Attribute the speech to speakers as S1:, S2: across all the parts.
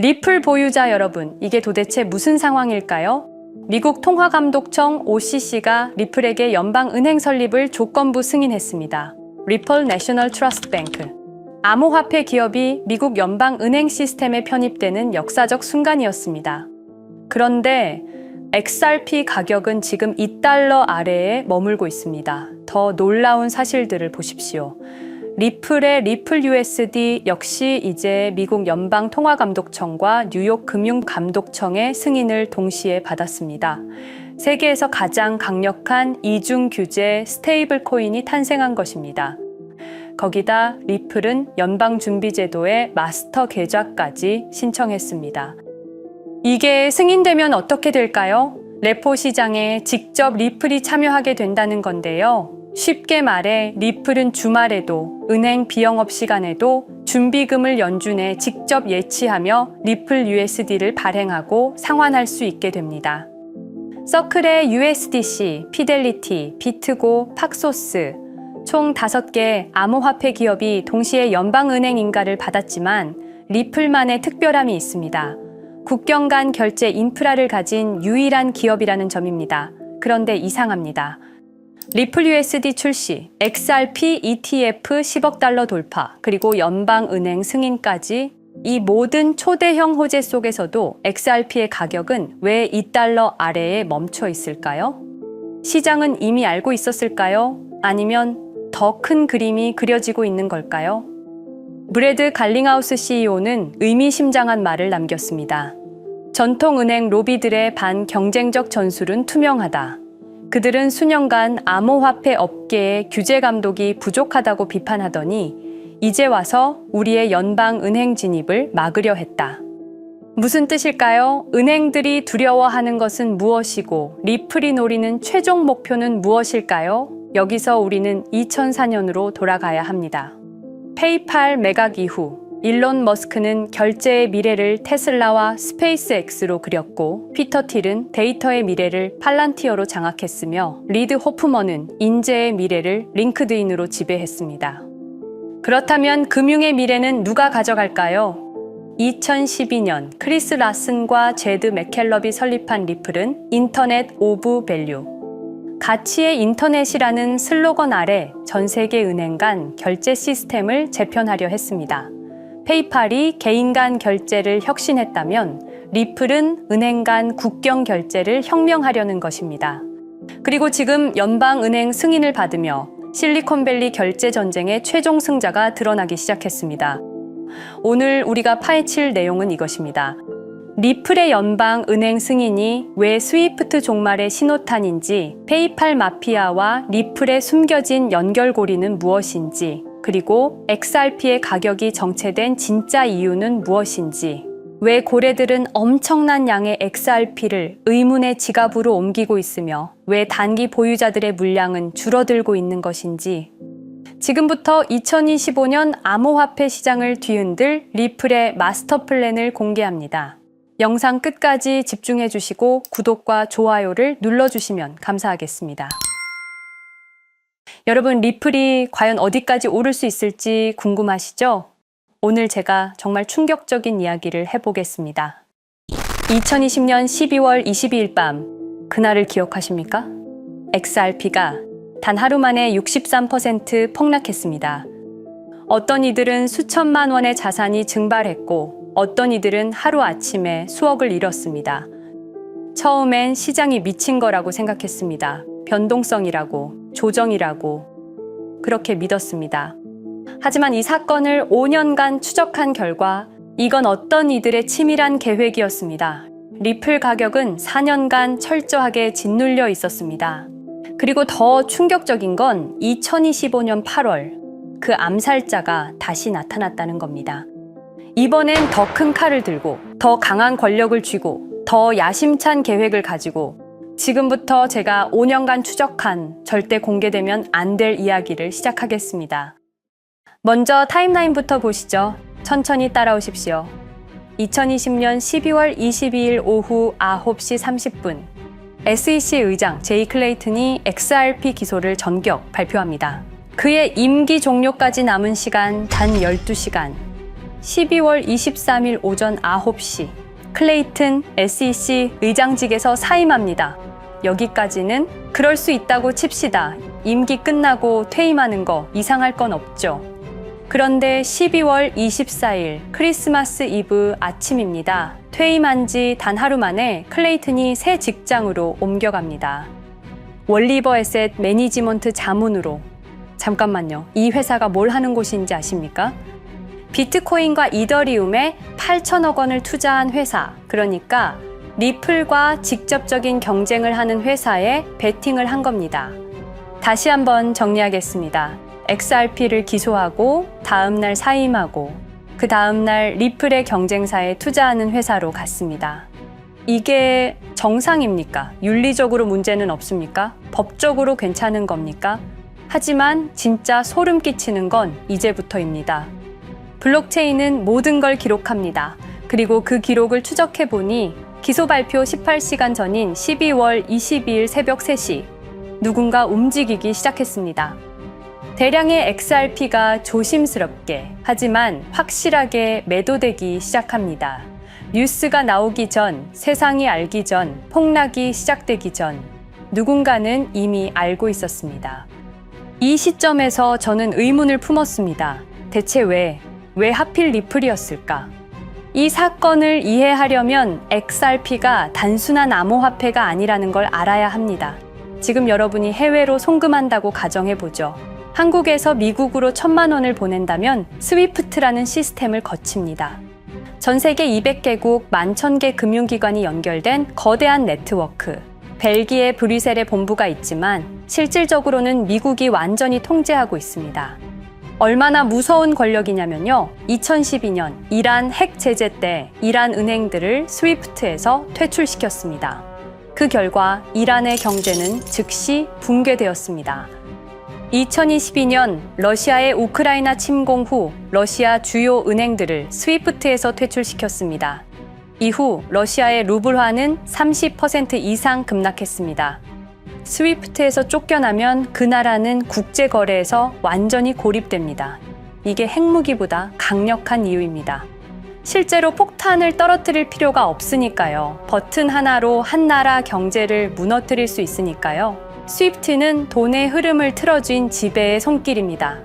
S1: 리플 보유자 여러분, 이게 도대체 무슨 상황일까요? 미국 통화감독청 OCC가 리플에게 연방은행 설립을 조건부 승인했습니다. 리플 내셔널 트러스트 뱅크. 암호화폐 기업이 미국 연방은행 시스템에 편입되는 역사적 순간이었습니다. 그런데 XRP 가격은 지금 2달러 아래에 머물고 있습니다. 더 놀라운 사실들을 보십시오. 리플의 리플 USD 역시 이제 미국 연방 통화감독청과 뉴욕 금융감독청의 승인을 동시에 받았습니다. 세계에서 가장 강력한 이중 규제 스테이블 코인이 탄생한 것입니다. 거기다 리플은 연방준비제도의 마스터 계좌까지 신청했습니다. 이게 승인되면 어떻게 될까요? 레포 시장에 직접 리플이 참여하게 된다는 건데요. 쉽게 말해 리플은 주말에도 은행 비영업 시간에도 준비금을 연준에 직접 예치하며 리플 USD를 발행하고 상환할 수 있게 됩니다. 서클의 USDC, 피델리티, 비트고, 팍소스 총 5개 암호화폐 기업이 동시에 연방은행 인가를 받았지만 리플만의 특별함이 있습니다. 국경 간 결제 인프라를 가진 유일한 기업이라는 점입니다. 그런데 이상합니다. 리플 USD 출시, XRP ETF 10억 달러 돌파, 그리고 연방은행 승인까지 이 모든 초대형 호재 속에서도 XRP의 가격은 왜 2달러 아래에 멈춰 있을까요? 시장은 이미 알고 있었을까요? 아니면 더 큰 그림이 그려지고 있는 걸까요? 브래드 갈링하우스 CEO는 의미심장한 말을 남겼습니다. 전통은행 로비들의 반경쟁적 전술은 투명하다. 그들은 수년간 암호화폐 업계의 규제 감독이 부족하다고 비판하더니 이제 와서 우리의 연방 은행 진입을 막으려 했다. 무슨 뜻일까요? 은행들이 두려워하는 것은 무엇이고 리플이 노리는 최종 목표는 무엇일까요? 여기서 우리는 2004년으로 돌아가야 합니다. 페이팔 매각 이후 일론 머스크는 결제의 미래를 테슬라와 스페이스X로 그렸고 피터 틸은 데이터의 미래를 팔란티어로 장악했으며 리드 호프먼은 인재의 미래를 링크드인으로 지배했습니다. 그렇다면 금융의 미래는 누가 가져갈까요? 2012년 크리스 라슨과 제드 맥켈럽이 설립한 리플은 인터넷 오브 밸류, 가치의 인터넷이라는 슬로건 아래 전 세계 은행 간 결제 시스템을 재편하려 했습니다. 페이팔이 개인 간 결제를 혁신했다면 리플은 은행 간 국경 결제를 혁명하려는 것입니다. 그리고 지금 연방은행 승인을 받으며 실리콘밸리 결제 전쟁의 최종 승자가 드러나기 시작했습니다. 오늘 우리가 파헤칠 내용은 이것입니다. 리플의 연방 은행 승인이 왜 스위프트 종말의 신호탄인지, 페이팔 마피아와 리플의 숨겨진 연결고리는 무엇인지, 그리고 XRP의 가격이 정체된 진짜 이유는 무엇인지, 왜 고래들은 엄청난 양의 XRP를 의문의 지갑으로 옮기고 있으며 왜 단기 보유자들의 물량은 줄어들고 있는 것인지 지금부터 2025년 암호화폐 시장을 뒤흔들 리플의 마스터 플랜을 공개합니다. 영상 끝까지 집중해 주시고 구독과 좋아요를 눌러 주시면 감사하겠습니다. 여러분, 리플이 과연 어디까지 오를 수 있을지 궁금하시죠? 오늘 제가 정말 충격적인 이야기를 해보겠습니다. 2020년 12월 22일 밤, 그날을 기억하십니까? XRP가 단 하루 만에 63% 폭락했습니다. 어떤 이들은 수천만 원의 자산이 증발했고, 어떤 이들은 하루 아침에 수억을 잃었습니다. 처음엔 시장이 미친 거라고 생각했습니다. 변동성이라고, 조정이라고, 그렇게 믿었습니다. 하지만 이 사건을 5년간 추적한 결과 이건 어떤 이들의 치밀한 계획이었습니다. 리플 가격은 4년간 철저하게 짓눌려 있었습니다. 그리고 더 충격적인 건 2025년 8월 그 암살자가 다시 나타났다는 겁니다. 이번엔 더 큰 칼을 들고 더 강한 권력을 쥐고 더 야심찬 계획을 가지고 지금부터 제가 5년간 추적한 절대 공개되면 안 될 이야기를 시작하겠습니다. 먼저 타임라인부터 보시죠. 천천히 따라오십시오. 2020년 12월 22일 오후 9시 30분, SEC 의장 제이 클레이튼이 XRP 기소를 전격 발표합니다. 그의 임기 종료까지 남은 시간 단 12시간. 12월 23일 오전 9시 클레이튼 SEC 의장직에서 사임합니다. 여기까지는 그럴 수 있다고 칩시다. 임기 끝나고 퇴임하는 거 이상할 건 없죠. 그런데 12월 24일 크리스마스 이브 아침입니다. 퇴임한 지 단 하루 만에 클레이튼이 새 직장으로 옮겨갑니다. 월리버 에셋 매니지먼트 자문으로 잠깐만요. 이 회사가 뭘 하는 곳인지 아십니까? 비트코인과 이더리움에 8천억 원을 투자한 회사, 그러니까 리플과 직접적인 경쟁을 하는 회사에 베팅을 한 겁니다. 다시 한번 정리하겠습니다. XRP를 기소하고 다음날 사임하고 그 다음날 리플의 경쟁사에 투자하는 회사로 갔습니다. 이게 정상입니까? 윤리적으로 문제는 없습니까? 법적으로 괜찮은 겁니까? 하지만 진짜 소름 끼치는 건 이제부터입니다. 블록체인은 모든 걸 기록합니다. 그리고 그 기록을 추적해 보니 기소 발표 18시간 전인 12월 22일 새벽 3시 누군가 움직이기 시작했습니다. 대량의 XRP가 조심스럽게 하지만 확실하게 매도되기 시작합니다. 뉴스가 나오기 전, 세상이 알기 전, 폭락이 시작되기 전 누군가는 이미 알고 있었습니다. 이 시점에서 저는 의문을 품었습니다. 대체 왜, 왜 하필 리플이었을까? 이 사건을 이해하려면 XRP가 단순한 암호화폐가 아니라는 걸 알아야 합니다. 지금 여러분이 해외로 송금한다고 가정해보죠. 한국에서 미국으로 천만 원을 보낸다면 스위프트라는 시스템을 거칩니다. 전 세계 200개국 11,000개 금융기관이 연결된 거대한 네트워크. 벨기에 브뤼셀에 본부가 있지만 실질적으로는 미국이 완전히 통제하고 있습니다. 얼마나 무서운 권력이냐면요. 2012년 이란 핵 제재 때 이란 은행들을 스위프트에서 퇴출시켰습니다. 그 결과 이란의 경제는 즉시 붕괴되었습니다. 2022년 러시아의 우크라이나 침공 후 러시아 주요 은행들을 스위프트에서 퇴출시켰습니다. 이후 러시아의 루블화는 30% 이상 급락했습니다. 스위프트에서 쫓겨나면 그 나라는 국제 거래에서 완전히 고립됩니다. 이게 핵무기보다 강력한 이유입니다. 실제로 폭탄을 떨어뜨릴 필요가 없으니까요. 버튼 하나로 한 나라 경제를 무너뜨릴 수 있으니까요. 스위프트는 돈의 흐름을 틀어쥔 지배의 손길입니다.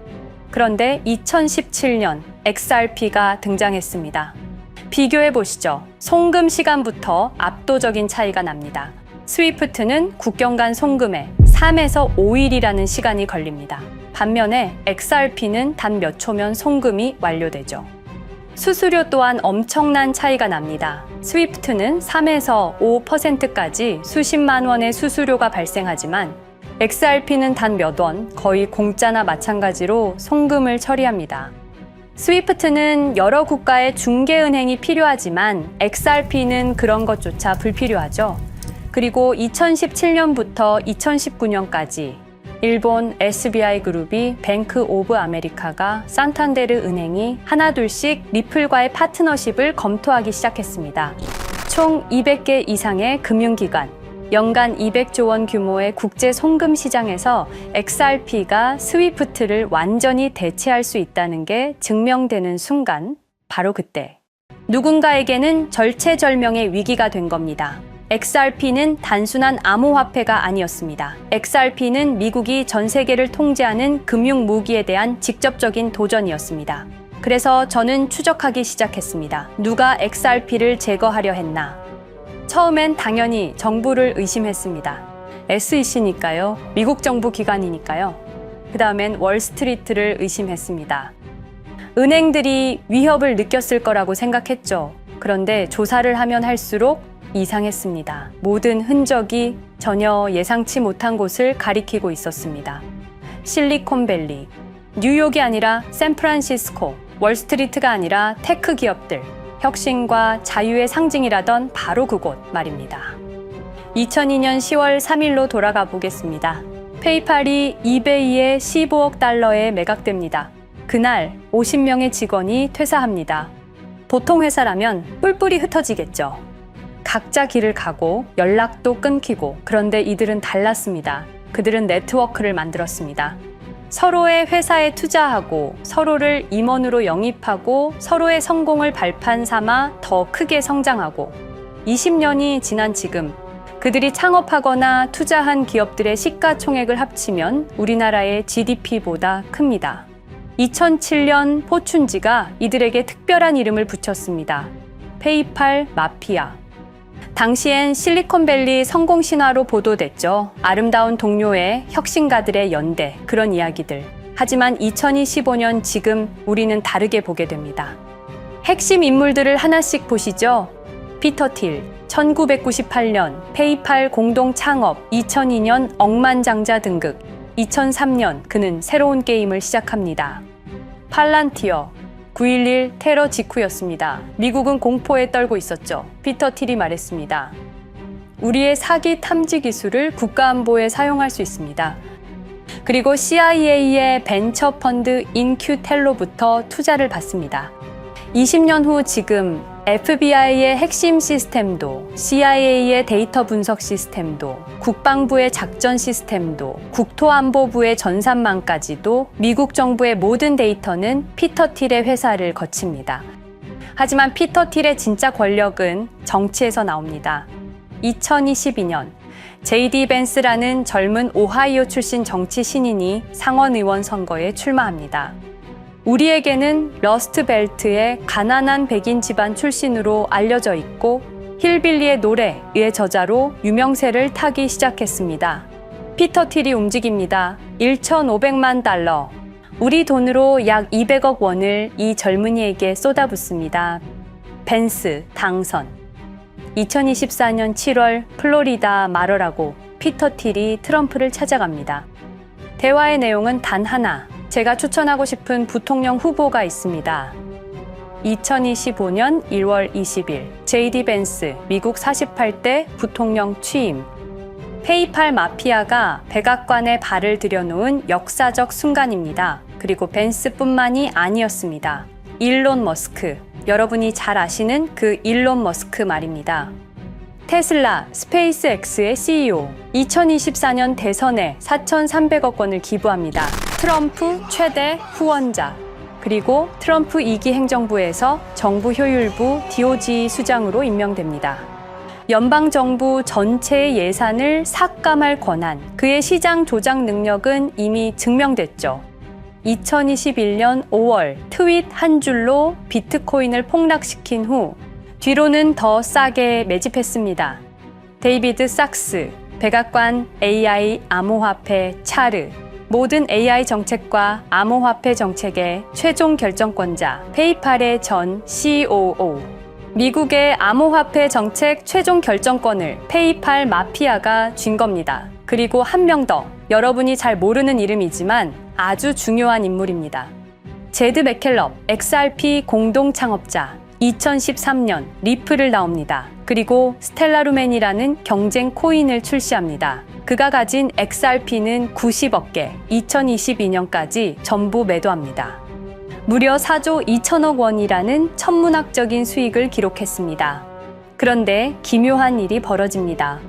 S1: 그런데 2017년 XRP가 등장했습니다. 비교해 보시죠. 송금 시간부터 압도적인 차이가 납니다. 스위프트는 국경 간 송금에 3에서 5일이라는 시간이 걸립니다. 반면에 XRP는 단 몇 초면 송금이 완료되죠. 수수료 또한 엄청난 차이가 납니다. 스위프트는 3에서 5%까지 수십만 원의 수수료가 발생하지만 XRP는 단 몇 원, 거의 공짜나 마찬가지로 송금을 처리합니다. 스위프트는 여러 국가의 중개은행이 필요하지만 XRP는 그런 것조차 불필요하죠. 그리고 2017년부터 2019년까지 일본 SBI 그룹이 뱅크 오브 아메리카가 산탄데르 은행이 하나둘씩 리플과의 파트너십을 검토하기 시작했습니다. 총 200개 이상의 금융기관, 연간 200조 원 규모의 국제 송금 시장에서 XRP가 스위프트를 완전히 대체할 수 있다는 게 증명되는 순간, 바로 그때 누군가에게는 절체절명의 위기가 된 겁니다. XRP는 단순한 암호화폐가 아니었습니다. XRP는 미국이 전 세계를 통제하는 금융 무기에 대한 직접적인 도전이었습니다. 그래서 저는 추적하기 시작했습니다. 누가 XRP를 제거하려 했나? 처음엔 당연히 정부를 의심했습니다. SEC니까요. 미국 정부 기관이니까요. 그 다음엔 월스트리트를 의심했습니다. 은행들이 위협을 느꼈을 거라고 생각했죠. 그런데 조사를 하면 할수록 이상했습니다. 모든 흔적이 전혀 예상치 못한 곳을 가리키고 있었습니다. 실리콘밸리, 뉴욕이 아니라 샌프란시스코, 월스트리트가 아니라 테크 기업들, 혁신과 자유의 상징이라던 바로 그곳 말입니다. 2002년 10월 3일로 돌아가 보겠습니다. 페이팔이 이베이에 15억 달러에 매각됩니다. 그날 50명의 직원이 퇴사합니다. 보통 회사라면 뿔뿔이 흩어지겠죠. 각자 길을 가고 연락도 끊기고 그런데 이들은 달랐습니다. 그들은 네트워크를 만들었습니다. 서로의 회사에 투자하고 서로를 임원으로 영입하고 서로의 성공을 발판 삼아 더 크게 성장하고 20년이 지난 지금 그들이 창업하거나 투자한 기업들의 시가총액을 합치면 우리나라의 GDP보다 큽니다. 2007년 포춘지가 이들에게 특별한 이름을 붙였습니다. 페이팔 마피아. 당시엔 실리콘밸리 성공 신화로 보도됐죠. 아름다운 동료의 혁신가들의 연대, 그런 이야기들. 하지만 2025년 지금 우리는 다르게 보게 됩니다. 핵심 인물들을 하나씩 보시죠. 피터 틸, 1998년 페이팔 공동 창업, 2002년 억만장자 등극, 2003년 그는 새로운 게임을 시작합니다. 팔란티어, 9.11 테러 직후였습니다. 미국은 공포에 떨고 있었죠. 피터 틸이 말했습니다. 우리의 사기 탐지 기술을 국가안보에 사용할 수 있습니다. 그리고 CIA의 벤처 펀드 인큐텔로부터 투자를 받습니다. 20년 후 지금 FBI의 핵심 시스템도, CIA의 데이터 분석 시스템도, 국방부의 작전 시스템도, 국토안보부의 전산망까지도 미국 정부의 모든 데이터는 피터 틸의 회사를 거칩니다. 하지만 피터 틸의 진짜 권력은 정치에서 나옵니다. 2022년 제이디 벤스라는 젊은 오하이오 출신 정치 신인이 상원 의원 선거에 출마합니다. 우리에게는 러스트 벨트의 가난한 백인 집안 출신으로 알려져 있고 힐빌리의 노래의 저자로 유명세를 타기 시작했습니다. 피터 틸이 움직입니다. 1,500만 달러. 우리 돈으로 약 200억 원을 이 젊은이에게 쏟아붓습니다. 벤스 당선. 2024년 7월 플로리다 마러라고 피터 틸이 트럼프를 찾아갑니다. 대화의 내용은 단 하나. 제가 추천하고 싶은 부통령 후보가 있습니다. 2025년 1월 20일 제이디 벤스 미국 48대 부통령 취임 페이팔 마피아가 백악관에 발을 들여놓은 역사적 순간입니다. 그리고 벤스뿐만이 아니었습니다. 일론 머스크 여러분이 잘 아시는 그 일론 머스크 말입니다. 테슬라, 스페이스X의 CEO 2024년 대선에 4,300억 원을 기부합니다. 트럼프 최대 후원자 그리고 트럼프 2기 행정부에서 정부 효율부 DOG 수장으로 임명됩니다. 연방 정부 전체의 예산을 삭감할 권한, 그의 시장 조작 능력은 이미 증명됐죠. 2021년 5월 트윗 한 줄로 비트코인을 폭락시킨 후 뒤로는 더 싸게 매집했습니다. 데이비드 sak스, 백악관 AI 암호화폐 차르, 모든 AI 정책과 암호화폐 정책의 최종 결정권자 페이팔의 전 COO. 미국의 암호화폐 정책 최종 결정권을 페이팔 마피아가 쥔 겁니다. 그리고 한 명 더, 여러분이 잘 모르는 이름이지만 아주 중요한 인물입니다. 제드 맥켈럽, XRP 공동 창업자, 2013년 리플을 나옵니다. 그리고 스텔라루멘이라는 경쟁 코인을 출시합니다. 그가 가진 XRP는 90억 개, 2022년까지 전부 매도합니다. 무려 4조 2천억 원이라는 천문학적인 수익을 기록했습니다. 그런데 기묘한 일이 벌어집니다.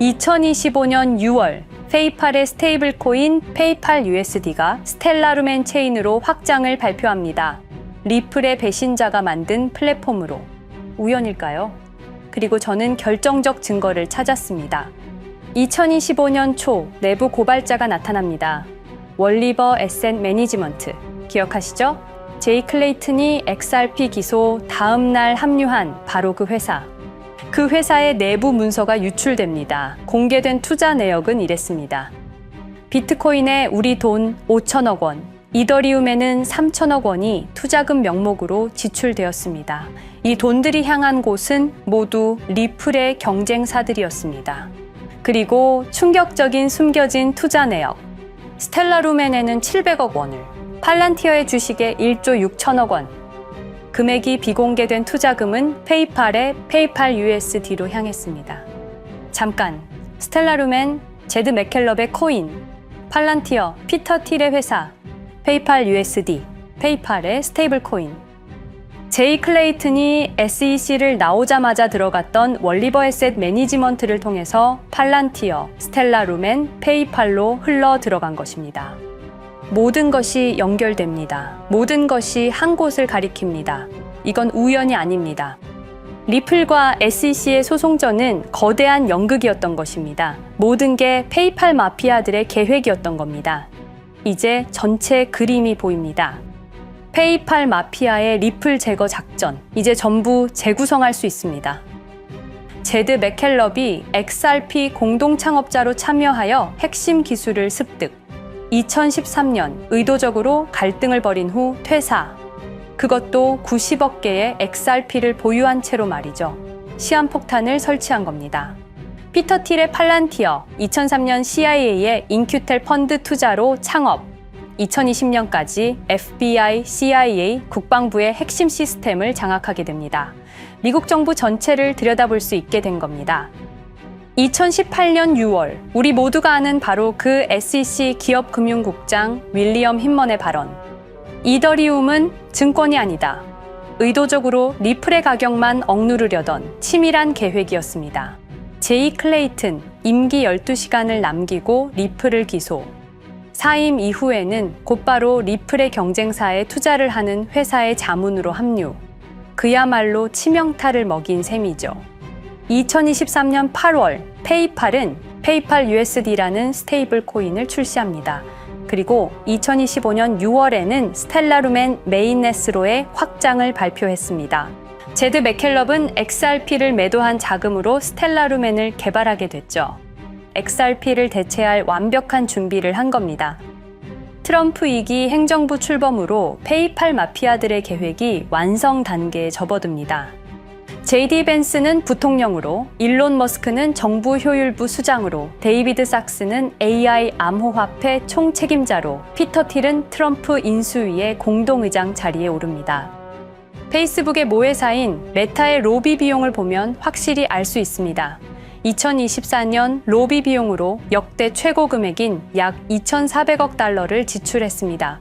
S1: 2025년 6월 페이팔의 스테이블 코인 페이팔 USD가 스텔라루멘 체인으로 확장을 발표합니다. 리플의 배신자가 만든 플랫폼으로 우연일까요? 그리고 저는 결정적 증거를 찾았습니다. 2025년 초 내부 고발자가 나타납니다. 월리버 에셋 매니지먼트 기억하시죠? 제이 클레이튼이 XRP 기소 다음 날 합류한 바로 그 회사. 그 회사의 내부 문서가 유출됩니다. 공개된 투자 내역은 이랬습니다. 비트코인에 우리 돈 5천억 원, 이더리움에는 3천억 원이 투자금 명목으로 지출되었습니다. 이 돈들이 향한 곳은 모두 리플의 경쟁사들이었습니다. 그리고 충격적인 숨겨진 투자 내역. 스텔라루멘에는 700억 원을, 팔란티어의 주식에 1조 6천억 원, 금액이 비공개된 투자금은 페이팔의 페이팔 USD로 향했습니다. 잠깐, 스텔라루멘, 제드 맥켈럽의 코인, 팔란티어, 피터 틸의 회사, 페이팔 USD, 페이팔의 스테이블 코인. 제이 클레이튼이 SEC를 나오자마자 들어갔던 월리버 에셋 매니지먼트를 통해서 팔란티어, 스텔라 루멘, 페이팔로 흘러 들어간 것입니다. 모든 것이 연결됩니다. 모든 것이 한 곳을 가리킵니다. 이건 우연이 아닙니다. 리플과 SEC의 소송전은 거대한 연극이었던 것입니다. 모든 게 페이팔 마피아들의 계획이었던 겁니다. 이제 전체 그림이 보입니다. 페이팔 마피아의 리플 제거 작전, 이제 전부 재구성할 수 있습니다. 제드 맥켈럽이 XRP 공동 창업자로 참여하여 핵심 기술을 습득. 2013년 의도적으로 갈등을 벌인 후 퇴사. 그것도 90억 개의 XRP를 보유한 채로 말이죠. 시한폭탄을 설치한 겁니다. 피터 틸의 팔란티어, 2003년 CIA의 인큐텔 펀드 투자로 창업, 2020년까지 FBI, CIA, 국방부의 핵심 시스템을 장악하게 됩니다. 미국 정부 전체를 들여다볼 수 있게 된 겁니다. 2018년 6월, 우리 모두가 아는 바로 그 SEC 기업금융국장 윌리엄 힌먼의 발언. 이더리움은 증권이 아니다. 의도적으로 리플의 가격만 억누르려던 치밀한 계획이었습니다. 제이 클레이튼 임기 12시간을 남기고 리플을 기소. 사임 이후에는 곧바로 리플의 경쟁사에 투자를 하는 회사의 자문으로 합류. 그야말로 치명타를 먹인 셈이죠. 2023년 8월 페이팔은 페이팔 USD라는 스테이블 코인을 출시합니다. 그리고 2025년 6월에는 스텔라루멘 메인네스로의 확장을 발표했습니다. 제드 맥켈럽은 XRP를 매도한 자금으로 스텔라루멘을 개발하게 됐죠. XRP를 대체할 완벽한 준비를 한 겁니다. 트럼프 2기 행정부 출범으로 페이팔 마피아들의 계획이 완성 단계에 접어듭니다. JD 벤스는 부통령으로, 일론 머스크는 정부 효율부 수장으로, 데이비드 sak스는 AI 암호화폐 총책임자로, 피터 틸은 트럼프 인수위의 공동의장 자리에 오릅니다. 페이스북의 모회사인 메타의 로비 비용을 보면 확실히 알 수 있습니다. 2024년 로비 비용으로 역대 최고 금액인 약 2,400억 달러를 지출했습니다.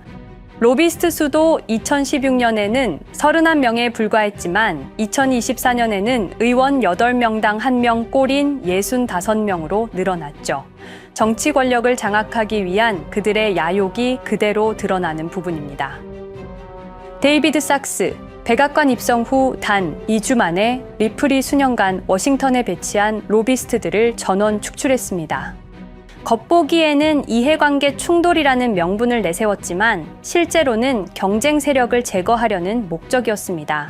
S1: 로비스트 수도 2016년에는 31명에 불과했지만 2024년에는 의원 8명당 1명 꼴인 65명으로 늘어났죠. 정치 권력을 장악하기 위한 그들의 야욕이 그대로 드러나는 부분입니다. 데이비드 sak스, 백악관 입성 후 단 2주 만에 리플이 수년간 워싱턴에 배치한 로비스트들을 전원 축출했습니다. 겉보기에는 이해관계 충돌이라는 명분을 내세웠지만 실제로는 경쟁 세력을 제거하려는 목적이었습니다.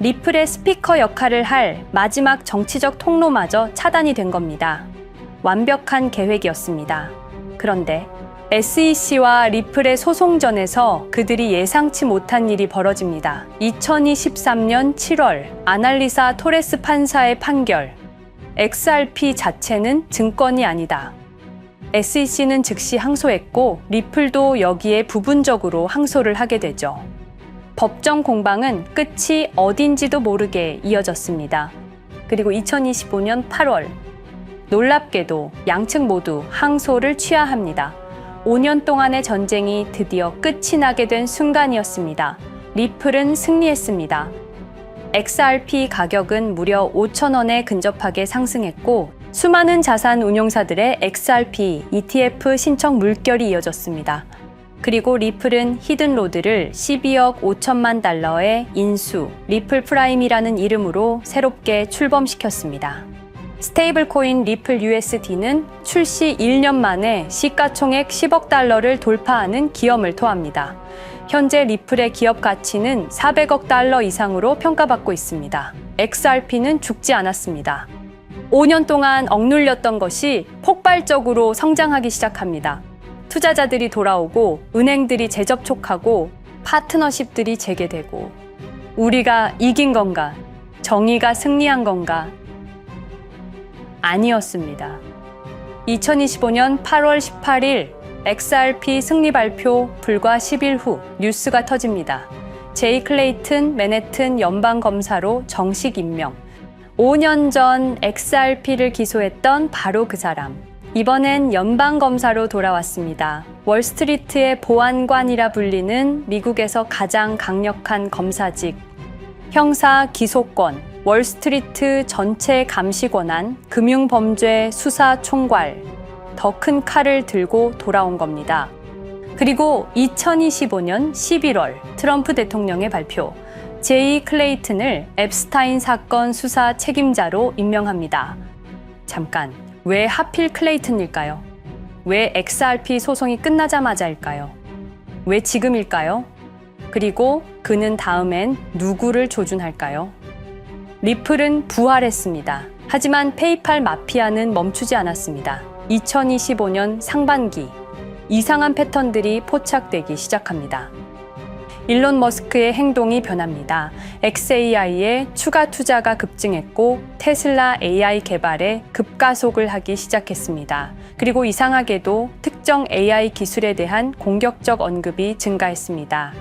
S1: 리플의 스피커 역할을 할 마지막 정치적 통로마저 차단이 된 겁니다. 완벽한 계획이었습니다. 그런데 SEC와 리플의 소송전에서 그들이 예상치 못한 일이 벌어집니다. 2023년 7월 아날리사 토레스 판사의 판결. XRP 자체는 증권이 아니다. SEC는 즉시 항소했고 리플도 여기에 부분적으로 항소를 하게 되죠. 법정 공방은 끝이 어딘지도 모르게 이어졌습니다. 그리고 2025년 8월 놀랍게도 양측 모두 항소를 취하합니다. 5년 동안의 전쟁이 드디어 끝이 나게 된 순간이었습니다. 리플은 승리했습니다. XRP 가격은 무려 5,000원에 근접하게 상승했고 수많은 자산 운용사들의 XRP ETF 신청 물결이 이어졌습니다. 그리고 리플은 히든로드를 12억 5천만 달러의 인수, 리플 프라임이라는 이름으로 새롭게 출범시켰습니다. 스테이블 코인 리플 USD는 출시 1년 만에 시가총액 10억 달러를 돌파하는 기염을 토합니다. 현재 리플의 기업 가치는 400억 달러 이상으로 평가받고 있습니다. XRP는 죽지 않았습니다. 5년 동안 억눌렸던 것이 폭발적으로 성장하기 시작합니다. 투자자들이 돌아오고 은행들이 재접촉하고 파트너십들이 재개되고 우리가 이긴 건가? 정의가 승리한 건가? 아니었습니다. 2025년 8월 18일 XRP 승리 발표 불과 10일 후 뉴스가 터집니다. 제이 클레이튼 맨해튼 연방검사로 정식 임명. 5년 전 XRP를 기소했던 바로 그 사람. 이번엔 연방검사로 돌아왔습니다. 월스트리트의 보안관이라 불리는 미국에서 가장 강력한 검사직. 형사 기소권, 월스트리트 전체 감시 권한, 금융범죄 수사 총괄. 더 큰 칼을 들고 돌아온 겁니다. 그리고 2025년 11월 트럼프 대통령의 발표. 제이 클레이튼을 앱스타인 사건 수사 책임자로 임명합니다. 잠깐, 왜 하필 클레이튼일까요? 왜 XRP 소송이 끝나자마자일까요? 왜 지금일까요? 그리고 그는 다음엔 누구를 조준할까요? 리플은 부활했습니다. 하지만 페이팔 마피아는 멈추지 않았습니다. 2025년 상반기 이상한 패턴들이 포착되기 시작합니다. 일론 머스크의 행동이 변합니다. XAI에 추가 투자가 급증했고 테슬라 AI 개발에 급가속을 하기 시작했습니다. 그리고 이상하게도 특정 AI 기술에 대한 공격적 언급이 증가했습니다.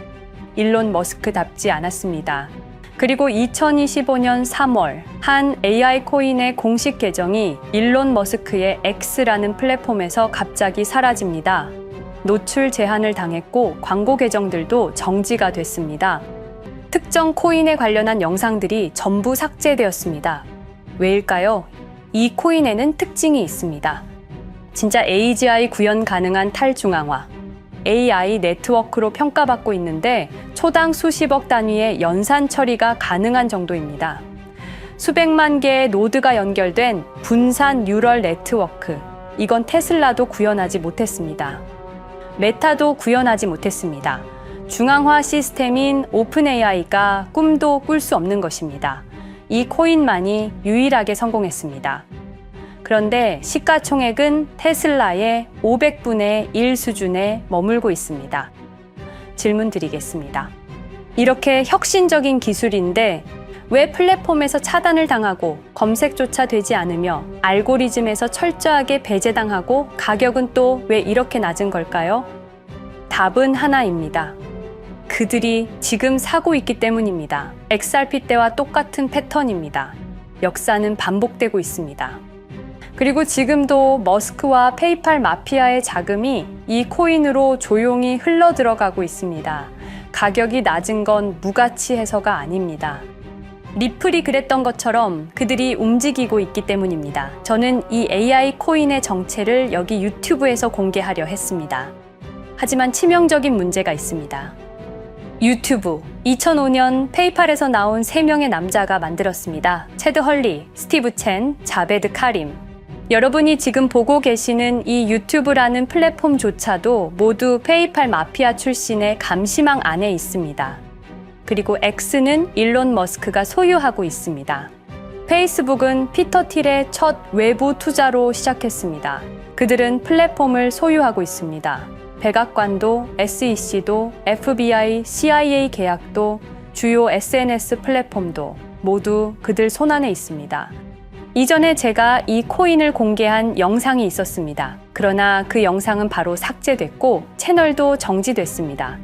S1: 일론 머스크답지 않았습니다. 그리고 2025년 3월 한 AI 코인의 공식 계정이 일론 머스크의 X라는 플랫폼에서 갑자기 사라집니다. 노출 제한을 당했고 광고 계정들도 정지가 됐습니다. 특정 코인에 관련한 영상들이 전부 삭제되었습니다. 왜일까요? 이 코인에는 특징이 있습니다. 진짜 AGI 구현 가능한 탈중앙화, AI 네트워크로 평가받고 있는데 초당 수십억 단위의 연산 처리가 가능한 정도입니다. 수백만 개의 노드가 연결된 분산 뉴럴 네트워크. 이건 테슬라도 구현하지 못했습니다. 메타도 구현하지 못했습니다. 중앙화 시스템인 오픈 AI가 꿈도 꿀 수 없는 것입니다. 이 코인만이 유일하게 성공했습니다. 그런데 시가총액은 테슬라의 500분의 1 수준에 머물고 있습니다. 질문 드리겠습니다. 이렇게 혁신적인 기술인데 왜 플랫폼에서 차단을 당하고 검색조차 되지 않으며 알고리즘에서 철저하게 배제당하고 가격은 또 왜 이렇게 낮은 걸까요? 답은 하나입니다. 그들이 지금 사고 있기 때문입니다. XRP 때와 똑같은 패턴입니다. 역사는 반복되고 있습니다. 그리고 지금도 머스크와 페이팔 마피아의 자금이 이 코인으로 조용히 흘러 들어가고 있습니다. 가격이 낮은 건 무가치해서가 아닙니다. 리플이 그랬던 것처럼 그들이 움직이고 있기 때문입니다. 저는 이 AI 코인의 정체를 여기 유튜브에서 공개하려 했습니다. 하지만 치명적인 문제가 있습니다. 유튜브 2005년 페이팔에서 나온 3명의 남자가 만들었습니다. 체드 헐리, 스티브 첸, 자베드 카림. 여러분이 지금 보고 계시는 이 유튜브라는 플랫폼조차도 모두 페이팔 마피아 출신의 감시망 안에 있습니다. 그리고 X는 일론 머스크가 소유하고 있습니다. 페이스북은 피터 틸의 첫 외부 투자로 시작했습니다. 그들은 플랫폼을 소유하고 있습니다. 백악관도 SEC도 FBI, CIA 계약도 주요 SNS 플랫폼도 모두 그들 손안에 있습니다. 이전에 제가 이 코인을 공개한 영상이 있었습니다. 그러나 그 영상은 바로 삭제됐고 채널도 정지됐습니다.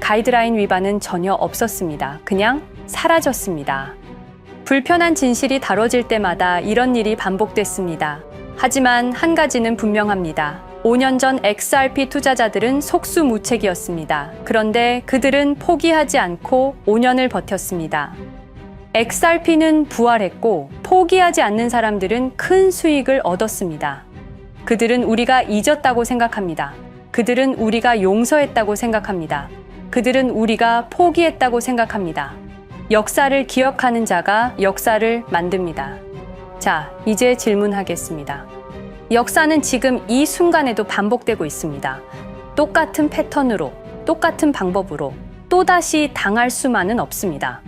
S1: 가이드라인 위반은 전혀 없었습니다. 그냥 사라졌습니다. 불편한 진실이 다뤄질 때마다 이런 일이 반복됐습니다. 하지만 한 가지는 분명합니다. 5년 전 XRP 투자자들은 속수무책이었습니다. 그런데 그들은 포기하지 않고 5년을 버텼습니다. XRP는 부활했고 포기하지 않는 사람들은 큰 수익을 얻었습니다. 그들은 우리가 잊었다고 생각합니다. 그들은 우리가 용서했다고 생각합니다. 그들은 우리가 포기했다고 생각합니다. 역사를 기억하는 자가 역사를 만듭니다. 자, 이제 질문하겠습니다. 역사는 지금 이 순간에도 반복되고 있습니다. 똑같은 패턴으로, 똑같은 방법으로 또다시 당할 수만은 없습니다.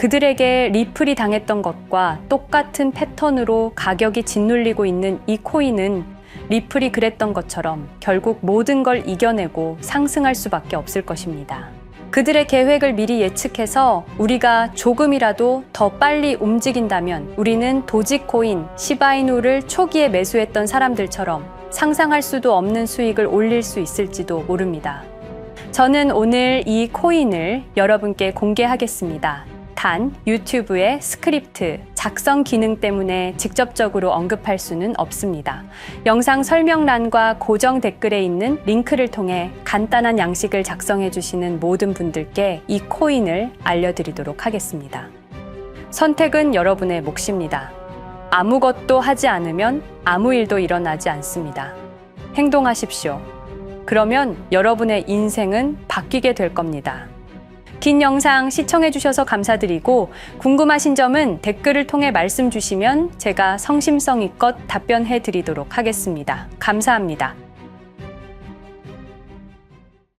S1: 그들에게 리플이 당했던 것과 똑같은 패턴으로 가격이 짓눌리고 있는 이 코인은 리플이 그랬던 것처럼 결국 모든 걸 이겨내고 상승할 수밖에 없을 것입니다. 그들의 계획을 미리 예측해서 우리가 조금이라도 더 빨리 움직인다면 우리는 도지코인, 시바이누를 초기에 매수했던 사람들처럼 상상할 수도 없는 수익을 올릴 수 있을지도 모릅니다. 저는 오늘 이 코인을 여러분께 공개하겠습니다. 단 유튜브의 스크립트 작성 기능 때문에 직접적으로 언급할 수는 없습니다. 영상 설명란과 고정 댓글에 있는 링크를 통해 간단한 양식을 작성해 주시는 모든 분들께 이 코인을 알려드리도록 하겠습니다. 선택은 여러분의 몫입니다. 아무것도 하지 않으면 아무 일도 일어나지 않습니다. 행동하십시오. 그러면 여러분의 인생은 바뀌게 될 겁니다. 긴 영상 시청해주셔서 감사드리고 궁금하신 점은 댓글을 통해 말씀 주시면 제가 성심성의껏 답변해 드리도록 하겠습니다. 감사합니다.